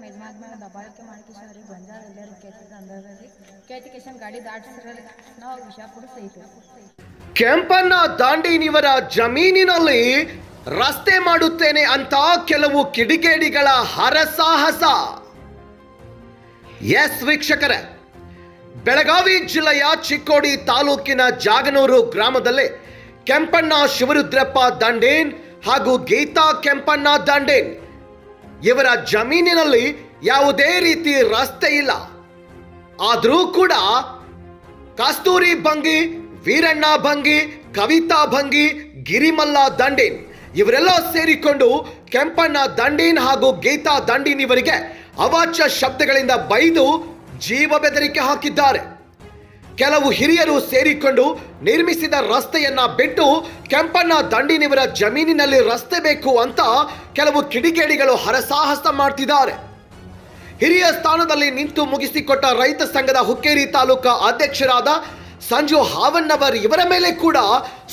ಆಗೈತೆ ಅಂದಾಜಿ ಕೇತಿಕೇಶನ್ ಗಾಡಿ ದಾಟಿಸ್ರಲ್ಲಿ ನಾವು ವಿಷಾಪುರ ಸಹಿತು ಕೆಂಪಣ್ಣ ದಾಂಡಿನಿವರ ಜಮೀನಿನಲ್ಲಿ ರಸ್ತೆ ಮಾಡುತ್ತೇನೆ ಅಂತ ಕೆಲವು ಕಿಡಿಗೇಡಿಗಳ ಹರಸಾಹಸ. ಎಸ್ ವೀಕ್ಷಕರ, ಬೆಳಗಾವಿ ಜಿಲ್ಲೆಯ ಚಿಕ್ಕೋಡಿ ತಾಲೂಕಿನ ಜಾಗನೂರು ಗ್ರಾಮದಲ್ಲಿ ಕೆಂಪಣ್ಣ ಶಿವರುದ್ರಪ್ಪ ದಂಡೇನ್ ಹಾಗೂ ಗೀತಾ ಕೆಂಪಣ್ಣ ದಂಡೇನ್ ಇವರ ಜಮೀನಿನಲ್ಲಿ ಯಾವುದೇ ರೀತಿ ರಸ್ತೆ ಇಲ್ಲ. ಆದರೂ ಕೂಡ ಕಸ್ತೂರಿ ಭಂಗಿ, ವೀರಣ್ಣ ಭಂಗಿ, ಕವಿತಾ ಭಂಗಿ, ಗಿರಿಮಲ್ಲ ದಂಡೀನ್ ಇವರೆಲ್ಲ ಸೇರಿಕೊಂಡು ಕೆಂಪಣ್ಣ ದಂಡೀನ್ ಹಾಗೂ ಗೀತಾ ದಂಡೀನ್ ಇವರಿಗೆ ಅವಾಚ್ಯ ಶಬ್ದಗಳಿಂದ ಬೈದು ಜೀವ ಬೆದರಿಕೆ ಹಾಕಿದ್ದಾರೆ. ಕೆಲವು ಹಿರಿಯರು ಸೇರಿಕೊಂಡು ನಿರ್ಮಿಸಿದ ರಸ್ತೆಯನ್ನ ಬಿಟ್ಟು ಕೆಂಪಣ್ಣ ದಂಡಿನಿವರ ಜಮೀನಿನಲ್ಲಿ ರಸ್ತೆ ಬೇಕು ಅಂತ ಕೆಲವು ಕಿಡಿಗೇಡಿಗಳು ಹರಸಾಹಸ ಮಾಡ್ತಿದ್ದಾರೆ. ಹಿರಿಯ ಸ್ಥಾನದಲ್ಲಿ ನಿಂತು ಮುಗಿಸಿಕೊಟ್ಟ ರೈತ ಸಂಘದ ಹುಕ್ಕೇರಿ ತಾಲೂಕಾ ಅಧ್ಯಕ್ಷರಾದ ಸಂಜು ಹಾವಣ್ಣವರ್ ಇವರ ಮೇಲೆ ಕೂಡ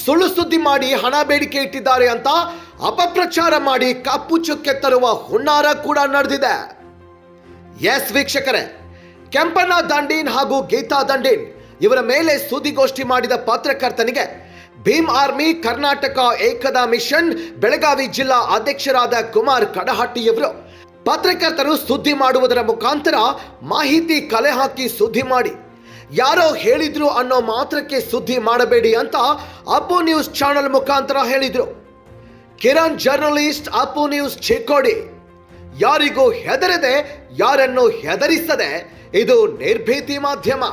ಸುಳ್ಳು ಸುದ್ದಿ ಮಾಡಿ ಹಣ ಬೇಡಿಕೆ ಇಟ್ಟಿದ್ದಾರೆ ಅಂತ ಅಪಪ್ರಚಾರ ಮಾಡಿ ಕಪ್ಪು ಚುಕ್ಕೆ ತರುವ ಹುನ್ನಾರ ಕೂಡ ನಡೆದಿದೆ. ಎಸ್ ವೀಕ್ಷಕರೇ, ಕೆಂಪಣ್ಣ ದಂಡೀನ್ ಹಾಗೂ ಗೀತಾ ದಂಡೀನ್ ಇವರ ಮೇಲೆ ಸುದ್ದಿಗೋಷ್ಠಿ ಮಾಡಿದ ಪತ್ರಕರ್ತನಿಗೆ ಭೀಮ್ ಆರ್ಮಿ, ಕರ್ನಾಟಕ ಏಕದಾ ಮಿಷನ್, ಬೆಳಗಾವಿ ಜಿಲ್ಲಾ ಅಧ್ಯಕ್ಷರಾದ ಕುಮಾರ್ ಕಡಹಟ್ಟಿಯವರು ಪತ್ರಕರ್ತರು ಸುದ್ದಿ ಮಾಡುವುದರ ಮುಖಾಂತರ ಮಾಹಿತಿ ಕಲೆ ಹಾಕಿ ಸುದ್ದಿ ಮಾಡಿ. ಯಾರೋ ಹೇಳಿದ್ರು ಅನ್ನೋ ಮಾತ್ರಕ್ಕೆ ಸುದ್ದಿ ಮಾಡಬೇಡಿ ಅಂತ ಅಪ್ಪು ನ್ಯೂಸ್ ಚಾನೆಲ್ ಮುಖಾಂತರ ಹೇಳಿದ್ರು. Kiran journalist Appu news Chikkodi. ಯಾರಿಗೂ ಹೆದರದೆ, ಯಾರನ್ನು ಹೆದರಿಸದೆ, ಇದು ನಿರ್ಭೀತಿ ಮಾಧ್ಯಮ.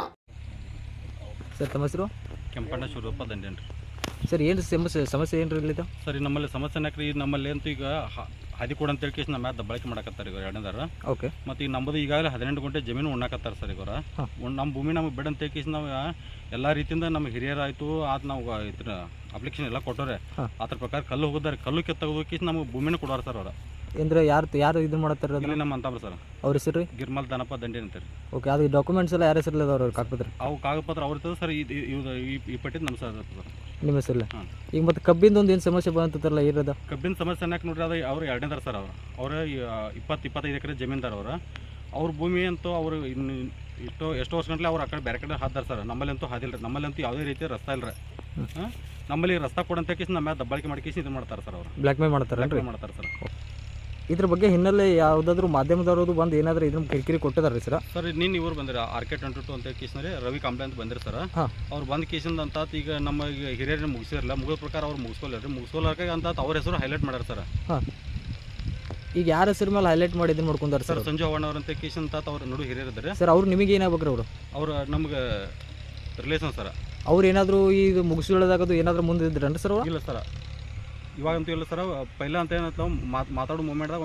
ಸರ್ ತಮ್ಮ ಹೆಸರು? ಕೆಂಪಣ್ಣ ಶಿವರೂಪ ದಂಡೇನ್ರಿ. ಸರ್ ಏನು ಸಮಸ್ಯೆ ಸಮಸ್ಯೆ ಏನು ಇಲ್ಲಿದ್ದು ಸರಿ ನಮ್ಮಲ್ಲಿ ಸಮಸ್ಯೆ ನಾಕ್ರಿ ನಮ್ಮಲ್ಲಿ ಅಂತೂ ಈಗ ಹ- ಹಾದಿ ಕೂಡ ಅಂತ ಕೇಳಿ ನಮ್ಮ ದಬ್ಬಾಳಿಕೆ ಮಾಡಕತ್ತಾರೆ ಇವ್ರು ಎರಡನೇದಾರ ಓಕೆ. ಮತ್ತು ಈಗ ನಮ್ಮದು ಈಗಾಗಲೇ ಹದಿನೆಂಟು ಗಂಟೆ ಜಮೀನು ಉಣ್ಣಾಕತ್ತಾರೆ ಸರ್ ಇವರ. ಹಾಂ. ನಮ್ಮ ಭೂಮಿ ನಮಗೆ ಬೇಡ ಅಂತ ಹೇಳಿ ನಾವು ಎಲ್ಲ ರೀತಿಯಿಂದ ನಮ್ಮ ಹಿರಿಯರಾಯಿತು ಅದು ನಾವು ಇದ್ರ ಅಪ್ಲಿಕೇಶನ್ ಎಲ್ಲ ಕೊಟ್ಟವ್ರೆ. ಹಾಂ. ಅದ್ರ ಪ್ರಕಾರ ಕಲ್ಲು ಹೋಗಿದ್ದಾರೆ ಕಲ್ಲು ಕೆತ್ತಗೋದು ಕೇಸ್ ನಮಗೆ ಭೂಮಿನ ಕೊಡೋರು ಸರ್ ಅವ್ರು. ಅಂದ್ರೆ ಯಾರು ಯಾರು ಇದು ಮಾಡತ್ತಾರ ಇಲ್ಲಿ ನಮ್ಮ ಅಂತವ್ರು ಸರ್. ಅವ್ರ ಹೆಸರು ರೀ? ಗಿರ್ಮಲ್ ದನಪ್ಪ ದಂಡಿ ಅಂತಾರೆ ಓಕೆ ಅದು ಡಾಕ್ಯುಮೆಂಟ್ಸ್ ಎಲ್ಲ ಯಾರ ಹೆಸರಲ್ಲಿ ಅದಾವ್ರ ಅವ್ರು ಕಾಕ್ಪತ್ರ ಅವು ಕಾಗದಪತ್ರ ಅವ್ರ ಇರ್ತದೆ ಸರ್ ಇದು ಇವ್ದು ಈ ಈ ಪಟ್ಟಿದ್ದು ನಮ್ಮ ಸರ್ ಇರ್ತದೆ. ಸರ್ ನಿಮ್ಮ ಹೆಸರಲ್ಲ? ಹಾಂ. ಈಗ ಮತ್ತೆ ಕಬ್ಬಿಂದ ಒಂದು ಏನು ಸಮಸ್ಯೆ ಬಂತಲ್ಲ ಇರೋದ? ಕಬ್ಬಿನ ಸಮಸ್ಯೆ ಅನ್ನಕ್ಕೆ ನೋಡ್ರಿ ಅದು ಅವ್ರು ಎರಡನೇದಾರ ಸರ್ ಅವರು. ಅವರು ಇಪ್ಪತ್ತು ಇಪ್ಪತ್ತೈದು ಎಕರೆ ಜಮೀನ್ದಾರ ಅವರು. ಅವ್ರ ಭೂಮಿ ಅಂತೂ ಅವರು ಇನ್ನು ಇಷ್ಟು ಎಷ್ಟು ವರ್ಷ ಗಂಟ್ಲೆ ಅವ್ರು ಆ ಕಡೆ ಬೇರೆ ಕಡೆ ಹಾದಾರ ಸರ್. ನಮ್ಮಲ್ಲಿ ಅಂತೂ ಹಾದಿಲ್ಲ ರೀ ನಮ್ಮಲ್ಲಿ ಅಂತೂ ಯಾವುದೇ ರೀತಿ ರಸ್ತೆ ಇಲ್ಲ ರೀ ಹಾಂ? ನಮ್ಮಲ್ಲಿ ರಸ್ತಾ ಕೊಡಂತ ಕೇಸ್ ನಮ್ಮ ಮೇಲೆ ದಬ್ಬಾಳಿಕೆ ಮಾಡಿ ಕೇಸ್ ಇದು ಮಾಡ್ತಾರೆ ಸರ್ ಅವರು. ಬ್ಲ್ಯಾಕ್ ಮೇಲ್ ಮಾಡ್ತಾರೇನ್ರಿ ಮಾಡ್ತಾರೆ ಸರ್. ಇದ್ರ ಬಗ್ಗೆ ಹಿನ್ನೆಲೆ ಯಾವುದಾದ್ರೂ ಮಾಧ್ಯಮದವರು ಬಂದು ಏನಾದ್ರೂ ಇದನ್ನ ಕಿರಿಕಿರಿ ಕೊಟ್ಟಿದ್ದಾರೆ ಸರ್? ಸರ್ ನಿನ್ನ ಇವ್ರು ಬಂದಿರ ಆರ್ ಕೆ ಟ್ವೆಂಟಿ ಟು ಅಂತ ಕೇಸ್ನಲ್ಲಿ ರವಿ ಕಾಂಬ್ಳೆ ಅಂತ ಬಂದಿರಿ ಸರ್. ಅವ್ರು ಬಂದ ಕೇಸಿಂದ ಅಂತ ಈಗ ನಮ್ಮ ಈಗ ಹಿರಿಯರನ್ನ ಮುಗಿಸಿರಲ್ಲ ಮುಗಿದ ಪ್ರಕಾರ ಅವ್ರು ಮುಗಿಸ್ಕೊಲ್ಲ ರೀ ಮುಗಿಸ್ಕೊಲಾಕ ಅಂತ ಅವ್ರ ಹೆಸರು ಹೈಲೈಟ್ ಮಾಡ್ಯಾರ ಸರ್. ಹಾಂ. ಈಗ ಯಾರ ಹೆಸರು ಮೇಲೆ ಹೈಲೈಟ್ ಮಾಡಿ ಇದನ್ನ ಮಾಡ್ಕೊಂಡಾರೆ ಸರ್? ಸಂಜು ಅವಣ್ಣ ಅವ್ರಂತ ಕೇಸ್ ಅಂತ ಅವ್ರ ನಡು ಹಿರಿಯರಿದ್ದಾರೆ ಸರ್ ಅವ್ರು ನಿಮಗೆ ಏನಾಗ್ಬೇಕ್ರಿ ಅವರು? ಅವ್ರು ನಮ್ಗೆ ರಿಲೇಷನ್ ಸರ್. ಅವ್ರು ಏನಾದರೂ ಇದು ಮುಗಿಸಿಳದಾಗದು ಏನಾದರೂ ಮುಂದೆ ಇದ್ರೇನ್ರಿ ಸರ್ ಇಲ್ಲ ಸರ್. ಇವಾಗಂತೂ ಇಲ್ಲ ಸರ್ ಪೈಲ ಅಂತ ಏನಂತ ಮಾತು ಮಾತಾಡೋ ಮೂಮೆಂಟ್ದಾಗ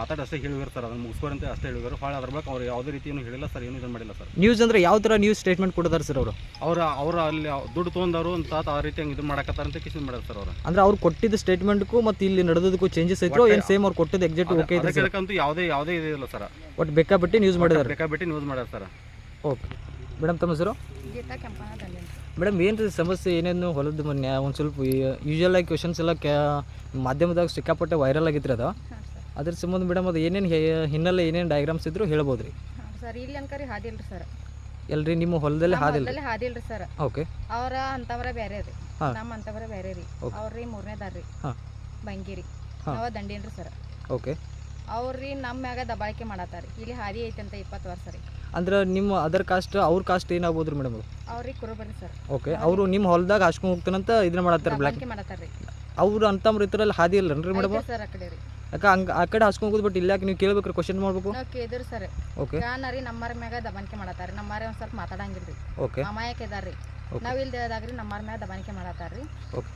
ಮಾತಾಡಿ ಅಷ್ಟೇ ಹೇಳಿದ್ರು ಸರ್ ಅದನ್ನು ಮುಗಿಸ್ಕೋರಿ ಅಂತ ಅಷ್ಟೇ ಹೇಳಿದ್ರು. ಭಾಳ ಅದ್ರ ಬಗ್ಗೆ ಅವ್ರು ಯಾವುದೇ ರೀತಿ ಏನು ಹೇಳಿಲ್ಲ ಸರ್ ಏನು ಇದನ್ನು ಮಾಡಿಲ್ಲ ಸರ್. ನ್ಯೂಸ್ ಅಂದ್ರೆ ಯಾವ ಥರ ನ್ಯೂಸ್ ಸ್ಟೇಟ್ಮೆಂಟ್ ಕೊಡ್ತಾರೆ ಸರ್ ಅವರು? ಅವ್ರು ಅವ್ರು ಅಲ್ಲಿ ದುಡ್ಡು ತೊಗೊಂಡವರು ಅಂತ ಆ ರೀತಿ ಹಂಗೆ ಇದು ಮಾಡಕತ್ತಾರ ಅಂತ ಕಿಶನ್ ಮಾಡ್ಯಾರ ಸರ್ ಅವರು. ಅಂದ್ರೆ ಅವ್ರು ಕೊಟ್ಟಿದ್ದ ಸ್ಟೇಟ್ಮೆಂಟ್ಗೂ ಮತ್ತು ಇಲ್ಲಿ ನಡೆದಕ್ಕೂ ಚೇಂಜಸ್ ಐತ್ರೋ ಏನು ಸೇಮ್ ಅವ್ರು ಕೊಟ್ಟಿದ್ದು ಎಕ್ಸಾಕ್ಟ್ ಓಕೆ ಇದೆ ಅಂತೂ ಅದಕ್ಕಂತೂ ಯಾವುದೇ ಯಾವುದೇ ಇದಿಲ್ಲ ಸರ್. ಒಟ್ಟು ಬೇಕಾಬಿಟ್ಟು ನ್ಯೂಸ್ ಮಾಡಿದ್ದಾರೆ ಬೇಕಾಬಿಟ್ಟು ನ್ಯೂಸ್ ಮಾಡ್ಯಾರ ಸರ್. ಓಕೆ ಮೇಡಮ್ ತಮ್ಮ ಹೆಸರು? ಮೇಡಮ್ ಏನು ಸಮಸ್ಯೆ? ಏನೇನು ಹೊಲದ ಮೊನ್ನೆ? ಒಂದು ಸ್ವಲ್ಪ ಯೂಶಲ್ ಆಗಿ ಕ್ವೆಶನ್ಸ್ ಎಲ್ಲ ಕ್ಯಾ ಮಾಧ್ಯಮದಾಗ ಸಿಕ್ಕಾಪಟ್ಟೆ ವೈರಲ್ ಆಗಿತ್ತು ಅದು. ಅದ್ರ ಸಂಬಂಧ ಮೇಡಮ್ ಅದು ಏನೇನು ಹಿನ್ನೆಲೆ ಏನೇನು ಡಯಾಗ್ರಾಮ್ಸ್ ಇದ್ರು ಹೇಳ್ಬೋದು ರೀ ಸರ್ ಇಲ್ಲಿ ಅನ್ಕರಿ ಹಾದಿಲ್ರಿ ಸರ್. ಎಲ್ರಿ ನಿಮ್ಮ ಹೊಲದಲ್ಲಿ ಹಾದಿಲ್ಲ ಹಾದಿಲ್ ಹಾದಿಲ್ರಿ ಸರ್. ಓಕೆ. ಅವರ ಅಂತವರ ಬೇರೆ ರೀ. ನಮ್ಮ ಅಂತವರ ಬೇರೆ ರೀ. ಅವ್ರಿ ಮೂರನೇದಾರ ರೀ. ಬಂಗಿರಿ ಅವ ನಾವ ದಂಡೇನ್ರಿ ಸರ್. ಓಕೆ. ಅವ್ರಿ ನಮ್ಮ ಮ್ಯಾಗ ದಬಾಳಿಕೆ ಮಾಡತ್ತಾರ. ಇಲ್ಲಿ ಹಾದಿ ಐತಂತ ಇಪ್ಪತ್ತು ವರ್ಷ ರೀ. ಅಂದ್ರೆ ನಿಮ್ಮ ಅದರ್ ಕಾಸ್ಟ್ ಅವ್ರ ಕಾಸ್ಟ್ ಏನಾಗ್ಬೋದು ರೀ ಮೇಡಮ್ ಅವ್ರಿಗೆ ಕುರುಬರಿ ಸರ್ ಓಕೆ ಅವರು ನಿಮ್ಮ ಹೊಲದಾಗ ಹಾಸ್ಕೊಂಡು ಹೋಗ್ತಾನಂತ ಇದನ್ನ ಮಾಡತ್ತಾರೆ ಬ್ಲ್ಯಾಕ್ ದಬ್ಬಾಳಿಕೆ ಮಾಡತ್ತಾರ ರೀ ಅವ್ರು ಅಂತಮ್ರ ಇದ್ರಲ್ಲಿ ಹಾದಿ ಇಲ್ಲನ್ರಿ ಮೇಡಮ್ ಸರ್ ಆ ಕಡೆ ರೀ. ಯಾಕೆ ಹಂಗೆ ಆ ಕಡೆ ಹಾಸ್ಕೊಂಡು ಹೋಗೋದು ಬಟ್ ಇಲ್ಲ ನೀವು ಕೇಳ್ಬೇಕ್ರಿ ಕ್ವಶನ್ ಮಾಡ್ಬೇಕು? ನಾವು ಕೇಳಿದ್ರಿ ಸರ್ ಓಕೆ ಯಾನರಿ ನಮ್ಮರ ಮ್ಯಾಗ ದಬಾಣಿಕೆ ಮಾಡತ್ತಾರ ನಮ್ಮರ ಒಂದ್ ಸ್ವಲ್ಪ ಮಾತಾಡಂಗಿಲ್ರಿ. ಓಕೆ ಅಮಾಯಕ ಇದಾರ್ರಿ. ನಾವು ನಾವ್ ಇಲ್ದೇದಾಗ್ರಿ ನಮ್ಮರ ಮ್ಯಾಗ ದಬಾನಿಕೆ ಮಾಡತ್ತಾರ್ರಿ.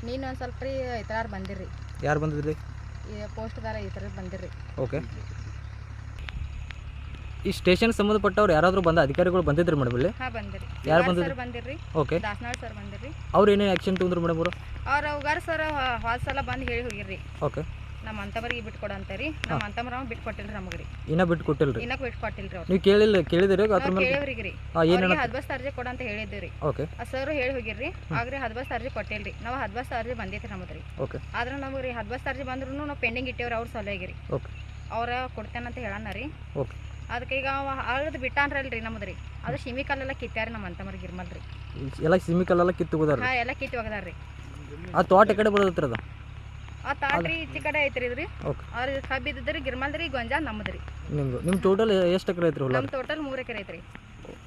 ನೀನು ಒಂದ್ ಸ್ವಲ್ಪ ರೀ ಇತರಾರ್ ಬಂದಿರ್ರಿ. ಯಾರು ಬಂದಿದ್ರಿ? ಪೋಸ್ಟ್ ಪೋಸ್ಟ್ದಾರ ಈ ಥರ ಬಂದಿರ್ರಿ. ಓಕೆ ಈ ಸ್ಟೇಷನ್ ಸಂಬಂಧಪಟ್ಟವ್ರು ಯಾರಾದರೂ ಬಂದ ಅಧಿಕಾರಿಗಳು ಬಂದಿದ್ರು ಮೇಡಮ್ ಇಲ್ಲಿ? ಹಾ ಬಂದಿರಿ. ಯಾರ್ ಬಂದಿದ್ರು? ಸರ್ ಬಂದಿರ್ರಿ. ಓಕೆ. ದಾಸನಾಳ್ ಸರ್ ಬಂದಿರ್ರಿ. ಅವ್ರು ಏನೇನು ಆ್ಯಕ್ಷನ್ ತಗೊಂಡ್ರು ಮೇಡಮ್ ಅವರು? ಅವ್ರ ಸರ್ ಸಲ ಬಂದ್ ಹೇಳಿ ಹೋಗಿರ್ರಿ. ಓಕೆ. ನಮ್ಮ ಅಂತವರಿಗೆ ಬಿಟ್ಟು ಕೊಡಂತಾರಿ ನಮ್ಮ ಅಂತಮರ ಬಿಟ್ಟು ಕೊಟ್ಟಿಲ್ರಿ ನಮಗ್ರಿ. ಇನ್ನೂ ಬಿಟ್ಟು ಕೊಟ್ಟಿಲ್ರಿ? ಇನ್ನ ಬಿಟ್ಟು ಕೊಟ್ಟಿಲ್ರಿ ಅವ್ರು. ನೀವು ಕೇಳಿಲ್ಲ ಕೇಳಿದಿರಿ ಅದ್ರ ಮೇಲೆ ಕೇಳಿವ್ರಿಗ್ರಿ. ಹಾಂ ಏನು ಅವ್ರಿಗೆ ಹದ್ಬಸ್ ಅರ್ಜಿ ಕೊಡಂತ ಹೇಳಿದ್ದೀರಿ ಓಕೆ. ಸರ್ ಹೇಳಿ ಹೋಗಿರ್ರಿ. ಆಗ್ರಿ ಹದ್ಬಸ್ ಅರ್ಜಿ ಕೊಟ್ಟಿಲ್ರಿ. ನಾವು ಹದ್ಬಸ್ ಅರ್ಜಿ ಬಂದೈತಿ ನಮ್ಮದ್ರಿ ಓಕೆ. ಆದ್ರೆ ನಮಗ್ರಿ ಹದ್ಬಸ್ ಅರ್ಜಿ ಬಂದ್ರು ನಾವು ಪೆಂಡಿಂಗ್ ಇಟ್ಟೇವ್ರಿ ಅವ್ರ ಸಲುವಾಗಿರಿ ಓಕೆ. ಅವ್ರ ಕೊಡ್ತೇನಂತ ಹೇಳಣ್ಣ ರೀ. ಓಕೆ. ಅದಕ್ಕೆ ಈಗ ಅವ ಅಳ್ದು ಬಿಟ್ಟಾನ್ರಲ್ರಿ ರೀ ಅದು ಶಿಮಿ ಕಲ್ಲೆಲ್ಲ ಕಿತ್ತಾರ ನಮ್ಮ ಅಂತಮರ್ ಗಿರ್ಮಲ್ ರೀ ಎಲ್ಲ ಸಿಮಿಕಲ್ಲೆಲ್ಲ ಕಿತ್ತು ಹೋದಾರ ಹಾ ಎಲ್ಲ ಕಿತ್ತು ಒಗದಾರ್ರಿ ಆ ತೋಟ ಈ ಕಡೆ ಬರೋದತ್ರ ಅದ? ಆ ತಾಟ್ರಿ ಈಚೆ ಕಡೆ ಐತ್ರಿ ಇದ್ರಿ. ಓಕೆ. ಅವ್ರ ಕಬ್ಬಿ ಇದ್ದಿದ್ರಿ ರೀ ಗೊಂಜಾ ನಮ್ಮದ್ರಿ ನಿಮ್ದು ನಿಮ್ಮ ಟೋಟಲ್ ಎಷ್ಟು ಎಕರೆ ಐತ್ರಿ ಹೊಲ? ನಮ್ಮ ಟೋಟಲ್ ಮೂರು ಎಕರೆ ಐತ್ರಿ.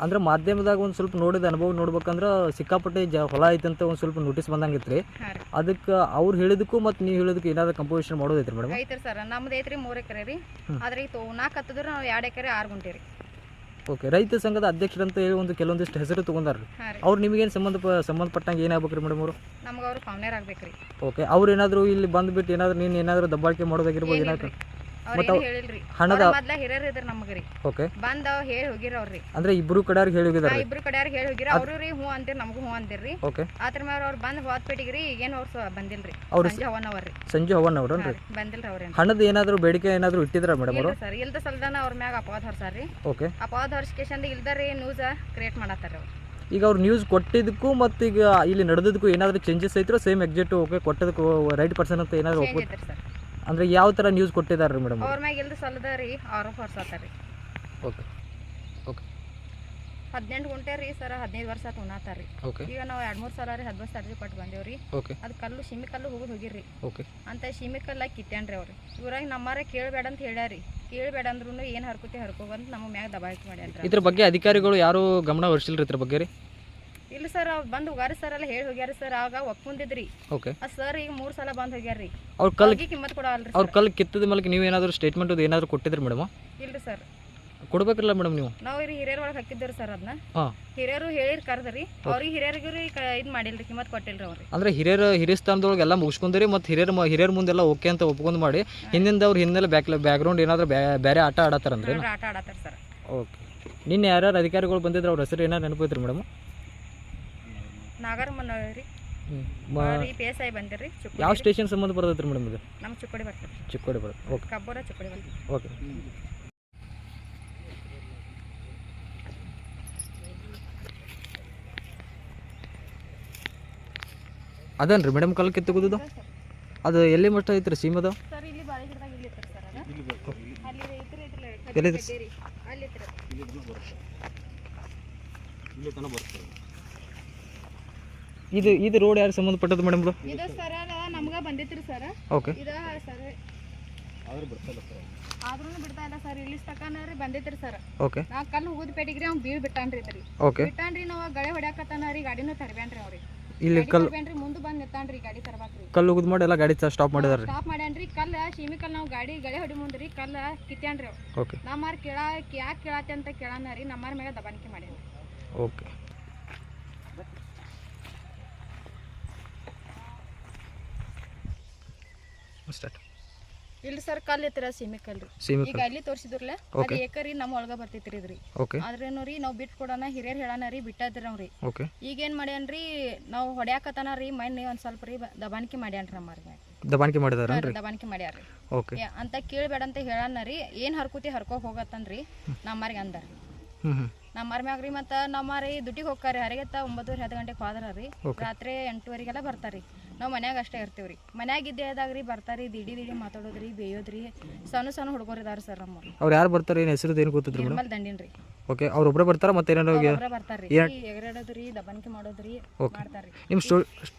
ಅಂದ್ರೆ ಮಾಧ್ಯಮದಾಗ ಒಂದು ಸ್ವಲ್ಪ ನೋಡಿದ ಅನುಭವ ನೋಡ್ಬೇಕಂದ್ರ ಸಿಕ್ಕಾಪಟ್ಟೆ ಜ ಹೊಲ ಐತಂತ ಒಂದು ಸ್ವಲ್ಪ ನೋಟಿಸ್ ಬಂದಂಗಿತ್ತು ರೀ ಹಾ ರೀ. ಅದಕ್ಕೆ ಅವ್ರು ಹೇಳಿದಕ್ಕೂ ಮತ್ತು ನೀವು ಹೇಳಿದಕ್ಕೂ ಏನಾದ್ರು ಕಂಪೋಸಿಷನ್ ಮಾಡೋದೈತ್ರಿ ಮೇಡಮ್ ಐತ್ರಿ ಸರ್ ನಮ್ದು ಐತ್ರಿ ಮೂರ್ ಎಕರೆ ರೀ. ಆದ್ರೆ ಈಗ ನಾಲ್ಕು ಹತ್ತದ್ರ ನಾವು ಎರಡು ಎಕರೆ ಆರು ಗುಂಟೆ ರೀ. ಓಕೆ ರೈತ ಸಂಘದ ಅಧ್ಯಕ್ಷರಂತ ಹೇಳಿ ಒಂದು ಕೆಲವೊಂದಿಷ್ಟು ಹೆಸರು ತಗೊಂಡಾರ್ರಿ. ಅವ್ರು ನಿಮಗೇನು ಸಂಬಂಧ ಸಂಬಂಧಪಟ್ಟಂಗೆ ಏನಾಗಬೇಕ್ರಿ ಮೇಡಮ್ ಅವರು? ನಮ್ಗೆ ಅವರು ಫಾರ್ಮ್ನೇರ್ ಆಗ್ಬೇಕ್ರಿ. ಓಕೆ ಅವ್ರು ಏನಾದರೂ ಇಲ್ಲಿ ಬಂದುಬಿಟ್ಟು ಏನಾದ್ರು ನೀನು ಏನಾದರೂ ದಬ್ಬಾಳಿಕೆ ಮಾಡೋದಾಗಿರ್ಬೋದು ಏನಾದ್ರು? ಮತ್ತ್ ಹೇಳಿಲ್ರಿ? ಹಣದ ಮೊದ್ಲ ಹಿರಿಯರ್ ಇದ್ರ ನಮ್ಗೆ ರೀ ಓಕೆ. ಬಂದ ಹೇಳಿ ಹೋಗಿರ ಅವ್ರಿ ಅಂದರೆ ಇಬ್ರು ಕಡೆಯವ್ರಿಗೆ ಹೇಳಿ ಆ ಇಬ್ರು ಕಡೆಯವ್ರಿಗೆ ಹೇಳಿ ಹೋಗಿರ. ಅವ್ರು ರೀ ಹ್ಞೂ ಅಂತೀರಿ ನಮಗೂ ಹ್ಞೂ ಅಂತೀರಿ ಓಕೆ. ಆತರ ಮೇಲೆ ಅವ್ರು ಬಂದ್ ಹೋದ್ಪೇಟಿಗೆ ರೀ ಏನು ಅವ್ರು ಬಂದಿಲ್ರಿ. ಅವ್ರು ಸಂಜೆ ಅವನ್ ಅವ್ರಿ ಸಂಜೆ ಹವನ್ ಅವ್ರನ್ರಿ ಬಂದಿಲ್ರಿ ಅವ್ರೇನು ಹಣದ ಏನಾದರೂ ಬೇಡಿಕೆ ಏನಾದರೂ ಇಟ್ಟಿದ್ರ ಮೇಡಮ್ ಅವರು? ಇಲ್ರಿ ಸರ್ ಇಲ್ದ ಸಲ್ದಾನ ಅವ್ರ ಮ್ಯಾಗ ಅಪವಾದ ಹೊರ್ಸಾರ್ರಿ ಓಕೆ. ಅಪವಾದ ಹೊರ್ಸ್ಕೇಶಂದ ಇಲ್ದಾರಿ ನ್ಯೂಸ್ ಕ್ರಿಯೇಟ್ ಮಾಡತ್ತಾರ ಅವ್ರು. ಈಗ ಅವ್ರು ನ್ಯೂಸ್ ಕೊಟ್ಟಿದ್ದಕ್ಕೂ ಮತ್ತು ಈಗ ಇಲ್ಲಿ ನಡೆದಕ್ಕೂ ಏನಾದರೂ ಚೇಂಜಸ್ ಐತ್ರೋ? ಸೇಮ್ ಎಕ್ಸಾಕ್ಟ್ ಓಕೆ ಕೊಟ್ಟದಕ್ಕೂ ರೈಟ್ ಪರ್ಸನ್ ಅಂತ ಏನಾದರೂ ಚೇಂಜ್ ಐತ್ರಿ ಸರ್. ಅಂದರೆ ಯಾವ ತರ ನ್ಯೂಸ್ ಕೊಟ್ಟಿದ್ದಾರೆ ರೀ ಮೇಡಮ್ ಅವ್ರ ಮ್ಯಾಗ ಇಲ್ದ ಸಲ್ದ ರೀ ಹೊರ್ಸಾತಾರ್ರಿ. ಓಕೆ. ಓಕೆ. ಹದಿನೆಂಟು ಗುಂಟೆ ರೀ ಸರ್ ಹದಿನೈದು ವರ್ಷ ಆತು ಉಣ್ಣಾತಾರ್ರಿ ಓಕೆ. ಈಗ ನಾವು ಎರಡು ಮೂರು ಸಲ ರೀ ಹದ್ಬತ್ತು ಅರ್ಜಿ ಕೊಟ್ಟು ಬಂದೇವ್ರಿ. ಓಕೆ. ಅದು ಕಲ್ಲು ಶಿಮಿ ಕಲ್ಲು ಹೋಗೋದು ಹೋಗಿರಿ ಓಕೆ. ಅಂತ ಶಿಮಿ ಕಲ್ಲ ಕಿತ್ಯಾನ್ರಿ ಅವ್ರು. ಇವ್ರಾಗ ನಮ್ಮಾರ ಕೇಳಬೇಡ ಅಂತ ಹೇಳ್ಯಾರಿ ಕೇಳಬೇಡ ಅಂದ್ರೂ ಏನು ಹರ್ಕೋತಿ ಹರ್ಕೋಬಂತ ನಮ್ಮ ಮ್ಯಾಗ ದಬಾಯಿಕೆ ಮಾಡ್ಯಾನ್ರಿ ಇದ್ರ ಬಗ್ಗೆ ಅಧಿಕಾರಿಗಳು ಯಾರು ಗಮನ ಹರಿಸಿಲ್ರಿ ಇದ್ರ ಬಗ್ಗೆ ರೀ? ಇಲ್ಲ ಸರ್ ಅವ್ರು ಬಂದು ಹೋಗಾರಿ ಸರ್ ಎಲ್ಲ ಹೇಳಿ ಹೋಗ್ಯಾರ ಸರ್ ಆಗ ಒಪ್ಪಂದಿದ್ರಿ ಓಕೆ ಆ ಸರ್ ಈಗ ಮೂರು ಸಲ ಬಂದು ಹೋಗ್ಯಾರ್ರಿ. ಅವ್ರ ಕಲ್ ಅವ್ರಿಗೆ ಕಿಮ್ಮತ್ ಕೊಡವಲ್ರಿ ಅವ್ರ ಕಲ್ ಕಿತ್ತದ ಮೇಲೆ ನೀವು ಏನಾದರೂ ಸ್ಟೇಟ್ಮೆಂಟ್ ಅದು ಏನಾದರೂ ಕೊಟ್ಟಿದ್ರಿ ಮೇಡಮ್ ಇಲ್ಲ ಸರ್ ಕೊಡ್ಬೇಕಿಲ್ಲ ಮೇಡಮ್ ನೀವು? ನಾವು ಇಲ್ಲಿ ಹಿರಿಯರ ಒಳಗೆ ಹಾಕಿದ್ದೀರಿ ಸರ್ ಅದನ್ನ ಹಾ. ಹಿರಿಯರು ಹೇಳಿರ್ ಕರ್ದ್ರಿ. ಅವ್ರಿಗೆ ಹಿರಿಯರಿಗೂ ಇದು ಮಾಡಿಲ್ರಿ ಕಿಮ್ಮತ್ ಕೊಟ್ಟಿಲ್ರಿ ಅವ್ರಿ ಅಂದ್ರೆ ಹಿರಿಯರ ಹಿರಿಯ ಸ್ಥಾನದೊಳಗೆ ಎಲ್ಲ ಮುಗಿಸ್ಕೊಂಡ್ರಿ ಮತ್ತು ಹಿರಿಯರ ಮ- ಹಿರಿಯರ ಮುಂದೆಲ್ಲ ಓಕೆ ಅಂತ ಒಪ್ಕೊಂಡು ಮಾಡಿ ಹಿಂದಿಂದ ಅವ್ರ ಹಿಂದೆಲ್ಲ ಬ್ಯಾಕ್ ಬ್ಯಾಕ್ಗ್ರೌಂಡ್ ಏನಾದರೂ ಬೇರೆ ಆಟ ಆಡತ್ತಾರಂದ್ರೆ ಅಂದ್ರೆ ಆಟ ಆಡತ್ತಾರ ಸರ್ ಓಕೆ ನಿನ್ನೆ ಯಾರ್ಯಾರು ಅಧಿಕಾರಿಗಳು ಬಂದಿದ್ರು ಅವ್ರ ಹೆಸರು ಏನಾರು ನೆನಪೈತ್ರಿ ಮೇಡಮ್ ನಾಗರಮನ್ನ ರೀ. ರೀ ಪಿ ಎಸ್ ಐ ಬಂದಿರ್ರಿ ಯಾವ ಸ್ಟೇಷನ್ ಸಂಬಂಧ ಬರ್ತೈತ್ರಿ ಮೇಡಮ್ ಇದು? ನಮ್ಮ ಚುಕ್ಕೋಡಿ ಬರ್ತೀರಿ ಚಿಕ್ಕೋಡಿ ಬರುತ್ತೆ ಓಕೆ. ಕಬ್ಬೂರ ಚುಕ್ಕೋಡಿ ಬರ್ತೀವಿ. ಓಕೆ. ಅದನ್ರಿ ಮೇಡಮ್ ಕಲ್ ಕೆತ್ತಗುದು ಅದು ಎಲ್ಲಿ ಮಟ್ಟ ಐತ್ರಿ ಸೀಮದ? ಸರ್ ಇಲ್ಲಿ ಬಾಳೆ ಗಿಡದಾಗ ಇಲ್ಲಿ ಇತ್ತು ಸರ್ ಅದು. ಅಲ್ಲಿ ಐತ್ರಿ ಐತ್ರಿ ಎಲ್ಲಿದೆ? ಕಡ್ಡಿ ರೀ. ಅಲ್ಲಿ ಇತ್ತು ಇಲ್ಲಿ ತನಕ ಬರ್ತದೆ. ಇದು ಇದು ರೋಡ್ ಯಾರು ಸಂಬಂಧಪಟ್ಟದ್ದು ಮೇಡಮ್ ಇದು ಸರ ನಮ್ಗ ಬಂದಿತ್ರಿ ಸರ್. ಓಕೆ ಇದ ಸರ್. ಆದ್ರೆ ಬರ್ತಲ್ಲ ಸರ್ ಆದ್ರೂ ಬಿಡ್ತಾ ಇಲ್ಲ ಸರ್ ಇಲ್ಲಿ ತಕನ ರೀ ಬಂದಿತ್ರಿ ಸರ್. ಓಕೆ ನಾ ಕಲ್ಲು ಹೋಗುದ್ ಪೇಟಿಗ್ರಿ ಅವ್ನು ಬೀಳ್ ಬಿಟ್ಟಾನ್ರಿ ಇದ್ರಿ ಓಕೆ ಬಿಟ್ಟಾನ್ರಿ ನಾವು ಗಳೆ ಹೊಡ್ಯಾಕತ್ತಾನ ರೀ ಗಾಡಿನೂ ಅವರಿ ಅವ್ರಿ. ಇಲ್ಲಿ ಕಲ್ಲು ಮುಂದೆ ಬಂದ್ ನಿಂತಾನ್ರಿ ಗಾಡಿ ತರಬಾಕ್ರಿ. ಕಲ್ಲು ಉಗಿದ್ ಮಾಡಿ ಎಲ್ಲ ಗಾಡಿ ಸ್ಟಾಪ್ ಮಾಡಿದಾರೆ ಸ್ಟಾಪ್ ಮಾಡ್ಯಾನ್ರಿ ಕಲ್ಲ ಶೀಮಿಕಲ್ ನಾವು ಗಾಡಿ ಗಳೆ ಹೊಡಿ ಮುಂದ್ರಿ ಕಲ್ಲ ಕಿತ್ಯಾನ್ರಿ ಅವ್ರು. ಓಕೆ ನಮ್ಮಾರ್ ಕೇಳ ಯಾಕೆ ಕೇಳತ್ತೆ ಅಂತ ಕೇಳಾನ ರೀ ಮೇಲೆ ಮ್ಯಾಗ ಮಾಡ್ಯಾನ್ರಿ. ಮಾಡ್ಯಾನ ಓಕೆ ಸ್ಟಾರ್ಟ್ ಇಲ್ಲಿ ಸರ್ ಕಲ್ ಇತ್ತರ ಸೀಮೆ ಕಲ್ರಿ ಸೀಮೆ ಈಗ ಅಲ್ಲಿ ತೋರಿಸಿದ್ರಲ್ಲ ಅದು. ಏಕರಿ ನಮ್ಮ ಒಳಗ ಬರ್ತೈತ್ರಿ ಇದ್ರಿ. ಆದ್ರೇನು ರೀ ನಾವು ಬಿಟ್ಟು ಕೊಡೋಣ ಹಿರಿಯರ್ ಹೇಳಾನ ರೀ ಬಿಟ್ಟದ್ರಿ ಈಗ ಈಗೇನ್ ಮಾಡ್ಯಾನ್ರಿ ನಾವು ಹೊಡ್ಯಾಕತನ ರೀ ಮಣ್ಣಿ ಒಂದ್ ಸ್ವಲ್ಪ ರೀ ದಬಾಣಿಕೆ ಮಾಡ್ಯಾನ್ರಿ ನಮ್ಮ ದಬಾಣಿಕೆ ಮಾಡಿದಾರೇನ್ರಿ? ದಬಾಣಿಕೆ ಮಾಡ್ಯಾರ್ರಿ ಅಂತ ಕೇಳ್ಬೇಡ ಅಂತ ಹೇಳಾನ ರೀ ಏನ್ ಹರ್ಕೋತಿ ಹರ್ಕೋ ಹೋಗತ್ತನ್ರಿ ನಮ್ಮಾರಿಗೆ ಅಂದಾರ ಹ್ಞೂ ಹ್ಞೂ ನಮ್ಮಾರ ಮ್ಯಾಗ ರೀ ಮತ್ತ ನಮ್ಮಾರಿ ದುಡ್ಡಿಗೆ ಹೋಗ್ತಾರ್ರಿ ಹರಿಗೆತ್ತ ಒಂಬತ್ತುವರೆ ಹತ್ತು ಗಂಟೆಗೆ ಹೋದ್ರ ರೀ. ರಾತ್ರಿ ಎಂಟುವರೆಗೆಲ್ಲ ಬರ್ತಾರಿ ನಾವು ಮನ್ಯಾಗ ಅಷ್ಟೇ ಇರ್ತೀವ್ರಿ. ಮನ್ಯಾಗ ಇದ್ದೇ ರೀ ಬರ್ತಾರಿ ದಿಡಿ ದಿಡಿ ಮಾತಾಡೋದ್ರಿ ಬೇಯೋದ್ರಿ. ಸಣ್ಣ ಸಣ್ಣ ಹುಡುಗರು ಇದಾರ ಸರ್ ನಮ್ಮವ್ರು. ಅವ್ರು ಯಾರು ಬರ್ತಾರೆ? ಏನು ಹೆಸರು ಏನು ಗೊತ್ತಿದ್ರು ಮೇಡಮ್? ಓಕೆ ಅವ್ರು ಒಬ್ಬರೇ ಬರ್ತಾರ ಮತ್ತೆ ಏನಾರು ಒಬ್ರ ಬರ್ತಾರ್ರಿ. ಎಗರಾಡೋದ್ರಿ ದಬಾಣಿಕೆ ಮಾಡೋದ್ರಿ Okay. ಮಾಡ್ತಾರ್ರಿ. ನಿಮ್ಮ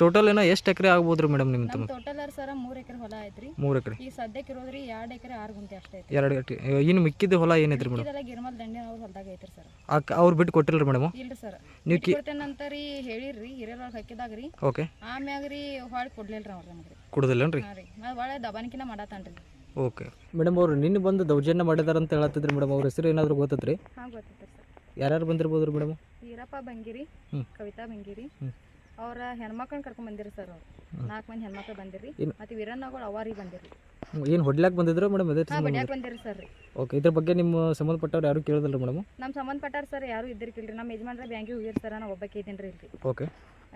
ಟೋಟಲ್ ಏನೋ ಎಷ್ಟು ಎಕರೆ ಆಗ್ಬೋದ್ರಿ ರೀ ಮೇಡಮ್ ನಿಮ್ಮ ನಮ್ ತಮ್ಮ ಟೋಟಲ್ ಸರ ಮೂರ್ ಎಕರೆ ಹೊಲ ಐತ್ರಿ. ಮೂರು ಎಕರೆ. ಈ ಸದ್ಯಕ್ಕೆ ಇರೋದ್ರಿ ಎರಡ್ ಎಕರೆ ಆರು ಗುಂಟೆ ಅಷ್ಟೇ ಐತಿ ಎರಡು ಎಕರೆ. ಇನ್ನು ಮಿಕ್ಕಿದ ಹೊಲ ಏನೈತ್ರಿ ಮೇಡಮ್ ಇದೆಲ್ಲ ಗಿರ್ಮಲ್ ದಂಡಿನ ಅವ್ರ ಹೊಲ್ದಾಗ ಐತ್ರಿ ಸರ್. ಅವ್ರು ಬಿಟ್ಟು ಕೊಟ್ಟಿಲ್ಲ ಮೇಡಮ್ ಇಲ್ರಿ ಸರ್. ನೀವು ಕೊಡ್ತೇನಂತ ರೀ ಹೇಳಿರ್ರಿ ಹಿರಿಯರೊಳಗೆ ಹಾಕಿದಾಗ್ರಿ ಓಕೆ ಆಮ್ಯಾಗ ರೀ ಕೊಡ್ಲಿಲ್ಲ ಕೊಡ್ಲಿಲ್ರಿ ಅವ್ರು ನಮ್ಗೆ ಕುಡ್ದಿಲ್ಲೇನ್ರಿ? ರೀ. ಒಳ್ಳೆ ದಬಾನಿಕಿನ ಮಾಡತ್ತಾನ್ರಿ ಓಕೆ. ಮೇಡಮ್ ಅವರು ನಿನ್ನೆ ಬಂದು ದೌರ್ಜನ್ಯ ಮಾಡಿದಾರ ಅಂತ ಹೇಳತ್ತಿದ್ರಿ ಮೇಡಮ್ ಅವ್ರ ಹೆಸರು ಏನಾದರೂ ಗೊತ್ತತ್ರಿ? ಹಾಂ ಗೊತ್ತೈತೆ ಸರ್. ಯಾರ್ಯಾರು ಬಂದಿರ್ಬೋದು ರೀ ಮೇಡಮ್? ವೀರಪ್ಪ ಬಂಗಿರಿ ಹ್ಮ್. ಕವಿತಾ ಬಂಗಿರಿ. ಹ್ಮ್. ಅವ್ರ ಹೆಣ್ಮಕ್ಳನ್ನ ಕರ್ಕೊಂಡ್ ಬಂದಿರಿ ಸರ್ ಅವ್ರು. ನಾಲ್ಕು ಮಂದಿ ಹೆಣ್ಮಕ್ಳು ಬಂದಿರಿ. ಇನ್ನು- ಮತ್ತೆ ವೀರಣ್ಣಗಳು ಅವಾರಿ ಬಂದಿರಿ. ಏನು ಹೊಡ್ಲಾಕ್ ಬಂದಿದ್ರು ಮೇಡಮ್ ಅದೇ ಹಾಂ ಬಡ್ಯಾಕ ಬಂದಿರಿ ಸರ್. ಓಕೆ ಇದ್ರ ಬಗ್ಗೆ ನಿಮ್ಮ ಸಂಬಂಧಪಟ್ಟವ್ರು ಯಾರು ಕೇಳಿದ್ರು ಮೇಡಮ್? ನಮ್ಮ ಸಂಬಂಧಪಟ್ಟಾರ ಸರ್ ಯಾರು ಇದ್ದಿರ್ಕಿಲ್ರಿ ನಮ್ಮ ಯಜಮಾನ್ರ ಬ್ಯಾಂಕಿಗೆ ಹೋಗಿರ್ ಸರ್ ನಾವು ಒಬ್ಬಕ್ಕೆ ಇದ್ದೀನಿ ರೀ ಇಲ್ರಿ okay.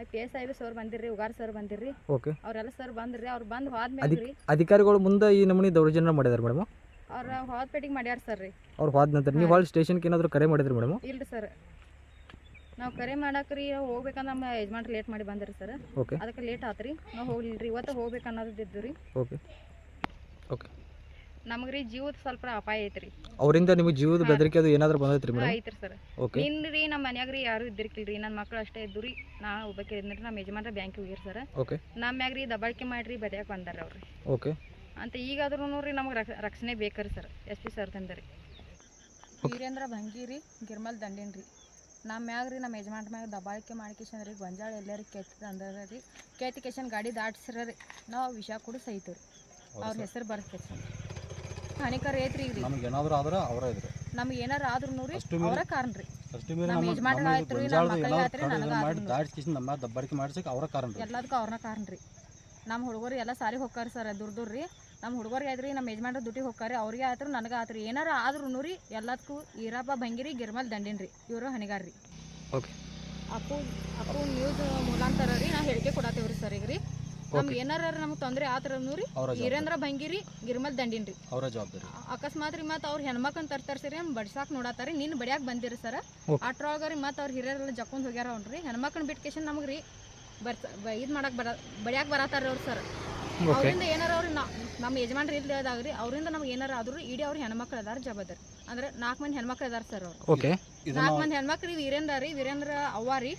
P S I sir ಬಂದಿರ್ರಿ Ugar sir ಬಂದಿರಿ ಓಕೆ ಅವರೆಲ್ಲ ಸರ್ ಬಂದ್ರಿ ಅವ್ರು ಬಂದು ಹೋದ್ಮೇಲೆ ರೀ. ಅಧಿಕಾರಿಗಳು ಮುಂದೆ ಈ ನಮೂನಿ ದೌರ್ಜನ್ಯ ಮಾಡಿದಾರೆ ಮೇಡಮ್? ಅವ್ರ ಪೇಟಿಂಗ್ ಮಾಡ್ಯಾರ ಸರ್ ರೀ. ಅವ್ರು ಹೋದ ನಂತರ ನೀವು ಹಾಲ್ ಸ್ಟೇಷನ್ಗೆ ಏನಾದರೂ ಕರೆ ಮಾಡಿದ್ರಿ ಮೇಡಮ್? ಇಲ್ರಿ ಸರ್. ನಾವು ಕರೆ ಮಾಡಕ್ರಿ ಹೋಗ್ಬೇಕಂದ್ರೆ ನಮ್ಮ ಯಜಮಾನ್ರು ಲೇಟ್ ಮಾಡಿ ಬಂದ್ರಿ ಸರ್. ಓಕೆ ಅದಕ್ಕೆ ಲೇಟ್ ಆತ್ರಿ ನಾವು ಹೋಗ್ಲಿಲ್ರಿ ಇವತ್ತು ಹೋಗ್ಬೇಕು ಅನ್ನೋದಿದ್ದು ರೀ. ಓಕೆ ಓಕೆ ನಮಗೆ ರೀ ಜೀವದ ಸ್ವಲ್ಪ ಅಪಾಯ ಐತ್ರಿ. ಅವರಿಂದ ನಿಮಗೆ ಜೀವದ ಬೆದರಿಕೆ ಅದು ಏನಾದರೂ ಬಂದೈತ್ರಿ ಮೇಡಮ್? ಐತ್ರಿ ಸರ್. ಓಕೆ ನಿನ್ರಿ ನಮ್ಮ ಮನ್ಯಾಗ ರೀ ಯಾರು ಇದ್ದಿರ್ಕಿಲ್ರಿ. ನನ್ನ ಮಕ್ಳು ಅಷ್ಟೇ ಇದ್ದು ರೀ. ನಾ ಒಬ್ಬಕ್ಕೆ ಇದ್ರಿ ನಮ್ಮ ಯಜಮಾನ್ರ ಬ್ಯಾಂಕ್ ಹೋಗಿರ್ ಸರ್. ಓಕೆ ನಮ್ಮ ಮ್ಯಾಗ ರೀ ದಬಾಳಿಕೆ ಮಾಡ್ರಿ ಬದಿಯಾಕ ಬಂದಾರ ಅವ್ರಿ. ಓಕೆ ಅಂತ ಈಗಾದ್ರೂ ರೀ ನಮಗೆ ರಕ್ಷಣೆ ಬೇಕ್ರಿ ಸರ್ ಎಸ್ ಪಿ ಸರ್ ತಂದರಿ. ವೀರೇಂದ್ರ ಭಂಗಿರಿ ಗಿರ್ಮಲ್ ದಂಡಿನ್ರಿ ನಮ್ಮ ಮ್ಯಾಗ ರೀ ನಮ್ಮ ಯಜಮಾನ್ರ ಮ್ಯಾಗ ದಬಾಳಿಕೆ ಮಾಡ್ಕೇಶನ್ ರೀ ಗೊಂಜಾಳ ಎಲ್ಲರಿಗೆ ಕೆತ್ತ ಅಂದ್ರೆ ರೀ. ಕೆತ್ತಿಕೇಶನ್ ಗಾಡಿ ದಾಟ್ಸಿರ ರೀ ನಾವು ವಿಷ ಕೂಡ ಸಹಿತು ರೀ ಅವ್ರ ಹೆಸರು ಬರ್ತೈತೆ ಹಾನಿಕರ ಐತ್ರಿ ಈಗ ನಮ್ಗೆ ಏನಾದರೂ ಆದ್ರೆ ಅವರೇ ಇದ್ರು. ನಮ್ಗೆ ಏನಾರ ಆದ್ರೂ ರೀ ಅಷ್ಟು ಮೀರಿ- ಅವರ ಕಾರಣ ರೀ ಅಷ್ಟು ಮೇಲೆ ನಮ್ಮ ಯಜಮಾನ್ರ ನಮ್ಮ ಆಯ್ತು ರೀ, ನಮ್ಮ ಗೊಂಜಾಳದ ಮಕ್ಳಿಗೆ ಏನಾದ್ರು ಆಯ್ತು ರೀ, ಕಡೆ ನನಗೆ ಮಾಡಿ ಆದ್ರೂ. ದಾಡ್ಸಿ ನಮ್ಮ ದಬ್ಬಾರಿಕೆ ಮಾಡ್ಸಕ್ಕೆ ಅವರ ಕಾರಣ ರೀ ಎಲ್ಲದಕ್ಕೂ ಅವ್ರನ್ನ ಕಾರಣ ರೀ ನಮ್ಮ ಹುಡುಗರು ಎಲ್ಲ ಸಾರಿ ಹೋಗ್ತಾರೆ ಸರ್ ದೂರ ದೂರ ರೀ. ನಮ್ಮ ಹುಡುಗರಿಗೆ ಆಯ್ತು ರೀ ನಮ್ಮ ಯಜಮಾನ್ರ ದುಡ್ಡಿಗೆ ಹೋಗ್ತಾರೆ ಅವ್ರಿಗೆ ಆಯ್ತು ನನಗೆ ಆತ್ರಿ ರೀ ಏನಾರ ಆದ್ರೂ ರೀ ಎಲ್ಲದಕ್ಕೂ ಈರಪ್ಪ ಭಂಗಿರಿ ಗಿರ್ಮಲ್ ದಂಡಿನ್ ರೀ ಇವರು ಹಣಿಗಾರ್ರಿ. ರೀ ಓಕೆ. ಅಪ್ಪು ಅಪ್ಪು ನ್ಯೂಸ್ ಮುಲಾಂತರ ರೀ ನಾ ಹೇಳಿಕೆ ಕೊಡತ್ತೇವ್ರಿ ಸರ್ ಈಗ ರೀ. ನಮ್ಗೆ ಏನಾರ ನಮ್ಗೆ ತೊಂದ್ರೆ ಆತರ ರೀ. ಅವರ ವೀರೇಂದ್ರ ಭಂಗಿರಿ ಗಿರ್ಮಲ್ ದಂಡಿನ್ ರೀ ಅವರ ಜವಾಬ್ದಾರಿ. ಅಕಸ್ಮಾತ್ ರೀ ಮತ್ತೆ ಅವ್ರ ಹೆಣ್ಮಕ್ಳನ್ನ ತರ್ತಾರ ಸರಿ ಬಡ್ಸಾಕ್ ನೋಡತ್ತಾರ ಬಡಿಯಾಕ ಬಂದಿರಿ ಸರ್. ಅಟ್ರೊಳಗ ರೀ ಮತ್ತೆ ಅವ್ರ ಹಿರಿಯರೆಲ್ಲ ಜಕ್ಕೊಂಡ್ ಹೋಗ್ಯಾರ ಅವ್ನ್ರಿ. ಹೆಣ್ಮಕ್ಳನ್ನ ಬಿಟ್ಕೇಶನ್ ನಮ್ಗೆ ರೀ ಬರ್ಸ ಇದು ಮಾಡಕ್ ಬರ ಬಡಿಯಾಕ ಬರತ್ತಾರ ಅವ್ರು ಸರ್. ಅವರಿಂದ ಏನಾರ ಅವ್ರು ನಮ್ಮ ಯಜಮಾನ್ರಿ ಇಲ್ದೇ ರೀ ಅವರಿಂದ ನಮ್ಗೆ ಏನಾರ ಆದ್ರೂ ಇಡೀ ಅವ್ರ ಹೆಣ್ಮಕ್ಳು ಅದಾರ ಜವಾಬ್ದಾರಿ. ಅಂದ್ರೆ ನಾಲ್ಕು ಮಂದಿ ಹೆಣ್ಮಕ್ಳು ಅದಾರ ಸರ್ ಅವ್ರು. ಓಕೆ ನಾಲ್ಕು ಮಂದಿ ಹೆಣ್ಮಕ್ಳು ವೀರೇಂದ್ರ ರೀ ವೀರೇಂದ್ರ ಅವ್ವಾರಿ ರೀ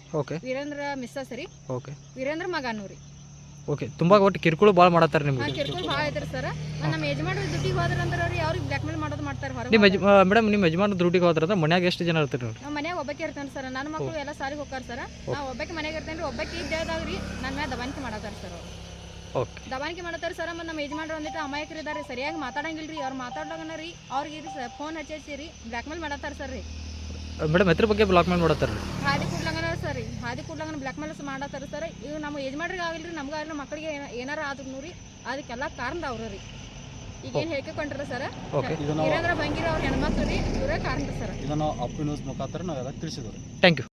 ವೀರೇಂದ್ರ ಮಿಸ್ಸಸ್ ರೀ ವೀರೇಂದ್ರ ಮಗನೂ ರೀ. ಓಕೆ ತುಂಬಾ ಒಟ್ಟು ಕಿರುಕುಳ ಭಾಳ ಮಾಡತ್ತಾರ ನಿಮ್ಗೆ. ಕಿರ್ಕುಳು ಭಾಳ ಐತ್ರಿ ಸರ್ ನಮ್ಮ ಯಜಮಾನ್ರು ದುಡ್ಡಿಗೆ ಹೋದ್ರ ಅಂದ್ರೆ ಅವ್ರಿಗೆ ಅವ್ರಿಗೆ ಬ್ಲ್ಯಾಕ್ ಮೇಲ್ ಮಾಡೋದು ಮಾಡ್ತಾರೆ ನಿಮ್ಮ ಹೊರಗೆ ಯಜ ಮೇಡಮ್ ನಿಮ್ಮ ಯಜಮಾನ ದುಡ್ಡಿಗೆ ಹೋದ್ರದ ಮನ್ಯಾಗ ಎಷ್ಟು ಜನ ಇರ್ತಾರೆ ನೋಡಿ ನಮ್ಮ ಮನ್ಯಾಗ ಒಬ್ಬಕ್ಕೆ ಇರ್ತಾನೆ ಸರ್ ನನ್ನ ಮಕ್ಕಳು ಎಲ್ಲ ಸಾರಿಗೆ ಹೋಗ್ತಾರ ಸರ್ ನಾ ಒಬ್ಬಕ್ಕೆ ಮನೆಗೆ ಇರ್ತೇನೆ ರೀ ಒಬ್ಬಕ್ಕೆ ಇದ್ದೇದಾಗ ರೀ ನನ್ನ ಮ್ಯಾಲ ದಬಾನಿಕೆ ಮಾಡತ್ತಾರ ಸರ್ ಅವ್ರು. ಓಕೆ ದಬಾಣಿಕೆ ಮಾಡತ್ತಾರ ಸರ್ ಮತ್ತು ನಮ್ಮ ಯಜಮಾನ್ರು ಒಂದಿಟ್ಟು ಅಮಾಯಕರು ಇದಾರೆ ಸರಿಯಾಗಿ ಮಾತಾಡಂಗಿಲ್ಲ ರೀ ಅವ್ರು ಮಾತಾಡ್ದಾಗನ ರೀ ಅವ್ರಿಗೆ ರೀ ಫೋನ್ ಹಚ್ಚಿ ರೀ ಬ್ಲ್ಯಾಕ್ ಮೇಲ್ ಮಾಡತ್ತಾರ ಸರ್ ರೀ. ಮೇಡಮ್ ಎದ್ರ ಬಗ್ಗೆ ಬ್ಲಾಕ್ ಮೇಲ್ ಮಾಡತ್ತಾರ ರೀ? ಹಾದಿ ಕೂಡ್ಲಂಗನ ಸರ್ ರೀ ಹಾದಿ ಕೂಡ್ಲಂಗನ ಬ್ಲಾಕ್ ಮೇಲ್ ಮಾಡತ್ತಾರ ಸರ್. ಇವು ನಮ್ಮ ಯಜಮಾನ್ರಿಗೆ ಆಗಿಲ್ಲ ರೀ ನಮ್ಗೆ ಆಗಲಿ ಮಕ್ಕಳಿಗೆ ಏನ- ಏನಾರ ಆದ್ರೂ ರೀ ಅದಕ್ಕೆಲ್ಲ ಕಾರಣ ಅವ್ರ ರೀ. ಈಗ ಏನು ಹೇಳ್ಕೊಂಡ್ರ ಸರ್? ಓಕೆ. ಇದನ್ನ ವೀರೇಂದ್ರ ಭಂಗಿರ ಅವ್ರ ಹೆಣ್ಮಕ್ಳು ರೀ ಇವರೇ ಕಾರಣ ಸರ್. ಇದನ್ನು ಅಪ್ ನ್ಯೂಸ್ ಮುಖಾಂತರ ನಾವೆಲ್ಲ ತಿಳಿಸಿದ್ವಿ. Thank you